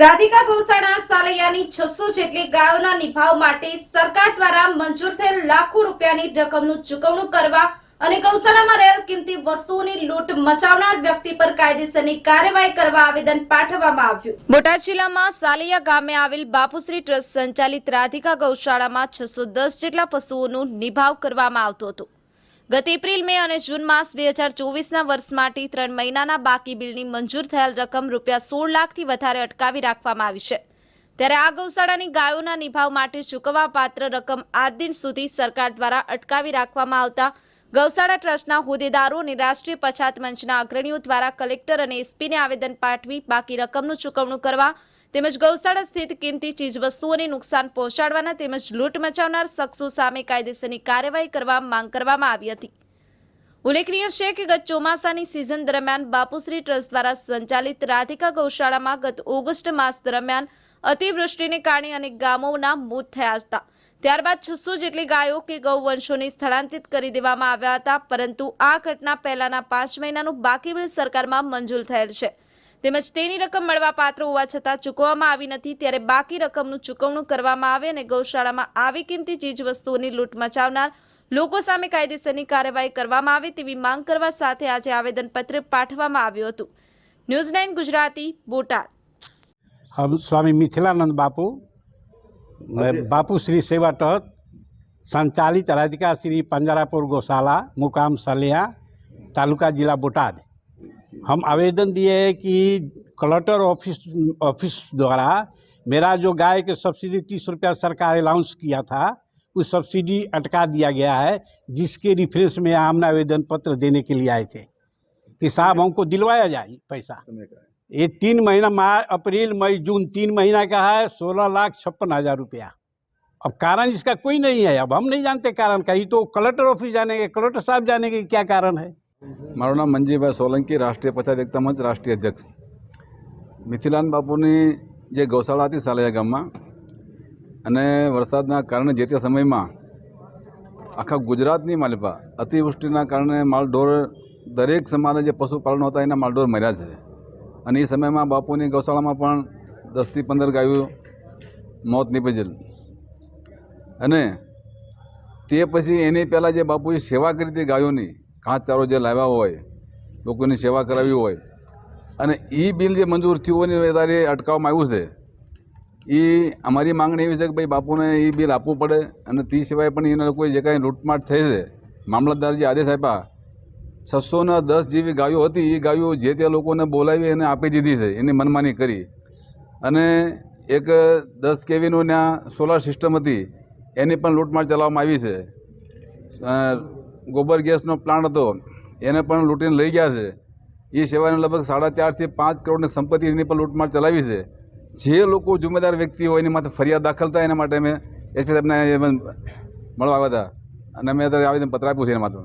રાધિકા ગૌશાળા સાલૈયાની છસો જેટલી ગાયોના નિભાવ માટે સરકાર દ્વારા મંજૂર થયેલ લાખો રૂપિયાની રકમનું ચૂકવણું કરવા અને ગૌશાળામાં રહેલ કિંમતી વસ્તુઓની લૂંટ મચાવનાર વ્યક્તિ પર કાયદેસરની કાર્યવાહી કરવા આવેદન પાઠવવામાં આવ્યું. બોટાદ જિલ્લામાં સાલિયા ગામે આવેલ બાપુશ્રી ટ્રસ્ટ સંચાલિત રાધિકા ગૌશાળામાં છસો દસ જેટલા પશુઓનું નિભાવ કરવામાં આવતું હતું. ગત એપ્રિલ, મે અને જૂન માસ બે હજાર ચોવીસના વર્ષ માટે ત્રણ મહિનાના બાકી બિલની મંજૂર થયેલ રકમ રૂપિયા સોળ લાખથી વધારે અટકાવી રાખવામાં આવી છે. ત્યારે આ ગૌશાળાની ગાયોના નિભાવ માટે ચૂકવવા પાત્ર રકમ આજ દિન સુધી સરકાર દ્વારા અટકાવી રાખવામાં આવતા ગૌશાળા ટ્રસ્ટના હોદ્દેદારો અને રાષ્ટ્રીય પછાત મંચના અગ્રણીઓ દ્વારા કલેક્ટર અને એસપીને આવેદન પાઠવી બાકી રકમનું ચૂકવણું કરવા તેમજ ગૌશાળા સ્થિત કિંમતી ચીજવસ્તુઓને નુકસાન પહોંચાડવાના તેમજ લૂંટ મચાવનાર શખ્સો સામે કાયદેસરની કાર્યવાહી કરવા માંગ કરવામાં આવી હતી. ઉલ્લેખનીય છે કે ગત ચોમાસાની સિઝન દરમિયાન બાપુશ્રી ટ્રસ્ટ દ્વારા સંચાલિત રાધિકા ગૌશાળામાં ગત ઓગસ્ટ માસ દરમિયાન અતિવૃષ્ટિને કારણે અનેક ગામોના મોત થયા હતા. ત્યારબાદ છસો જેટલી ગાયો કે ગૌવંશોને સ્થળાંતરિત કરી દેવામાં આવ્યા હતા, પરંતુ આ ઘટના પહેલાના પાંચ મહિનાનું બાકી બિલ સરકારમાં મંજૂર થયેલ છે. તેમજ તેની રકમ મળવાપાત્ર હોવા છતાં ચૂકવવામાં આવી નથી. ત્યારે બાકી રકમનું ચૂકવણું કરવામાં આવે અને ગૌશાળામાં આવી કિંમતી ચીજવસ્તુઓની લૂંટ મચાવનાર લોકો સામે કાયદેસરની કાર્યવાહી કરવામાં આવે તેવી માંગ કરવા સાથે આજે આવેદનપત્ર પાઠવવામાં આવ્યું હતું. News nine Gujarati Botad. સ્વામી મિથિલાનંદ બાપુ બાપુ શ્રી સેવા તહત સંચાલિત રાધિકા શ્રી પંજરાપુર ગોશાલા મુકામ સલિયા તાલુકા જિલ્લા બોટાદ. हम आवेदन दिए हैं कि कलेक्टर ऑफ़िस ऑफ़िस द्वारा मेरा जो गाय के सब्सिडी तीस रुपया सरकार अलाउंस किया था उस सब्सिडी अटका दिया गया है जिसके रिफ्रेंस में हमने आवेदन पत्र देने के लिए आए थे। कि साहब हमको दिलवाया जाए पैसा। ये तीन महीना मार अप्रैल मई जून तीन महीना का है सोलह लाख छप्पन हज़ार रुपया। अब कारण इसका कोई नहीं है। अब हम नहीं जानते कारण का। ये तो कलेक्टर ऑफ़िस जानेंगे कलेक्टर साहब जानेंगे कि क्या कारण है। મારું નામ મંજીભાઈ સોલંકી, રાષ્ટ્રીય પંચાયત એકતા મંચ, રાષ્ટ્રીય અધ્યક્ષ. મિથિલાન બાપુની જે ગૌશાળા હતી સાલૈયા ગામમાં, અને વરસાદના કારણે જે તે સમયમાં આખા ગુજરાતની માલિપા, અતિવૃષ્ટિના કારણે માલઢોર દરેક સમાજના જે પશુપાલનો હતા એના માલઢોર મર્યા છે. અને એ સમયમાં બાપુની ગૌશાળામાં પણ દસથી પંદર ગાયો મોત નીપજેલ. અને તે પછી એની પહેલાં જે બાપુએ સેવા કરી હતી ગાયોની ઘાસચારો જે લાવ્યા હોય, લોકોની સેવા કરાવી હોય, અને એ બિલ જે મંજૂર થયું હોય ને ત્યારે અટકાવવામાં આવ્યું છે એ અમારી માંગણી એવી છે કે ભાઈ બાપુને એ બિલ આપવું પડે અને તે સિવાય પણ એના લોકોએ જે કાંઈ લૂંટમાટ થઈ છે, મામલતદાર જે આદેશ આપ્યા, છસો ને દસ જેવી ગાયો હતી એ ગાયો જે તે લોકોને બોલાવી અને આપી દીધી છે, એની મનમાની કરી. અને એક દસ કેવીનું ત્યાં સોલાર સિસ્ટમ હતી, એની પણ લૂંટમાટ ચલાવવામાં આવી છે. ગોબર ગેસનો પ્લાન્ટ હતો. એને પણ લૂંટીને લઈ ગયા છે. એ સિવાયને લગભગ સાડા ચારથી પાંચ કરોડની સંપત્તિ એની પણ લૂંટમાટ ચલાવી છે. જે લોકો જુમેદાર વ્યક્તિ હોય એની માથે ફરિયાદ દાખલ થાય એના માટે અમે એસપી સાહેબને મળવા આવ્યા હતા. અને અમે અત્યારે આવીને પત્ર આપ્યું છે એના માટે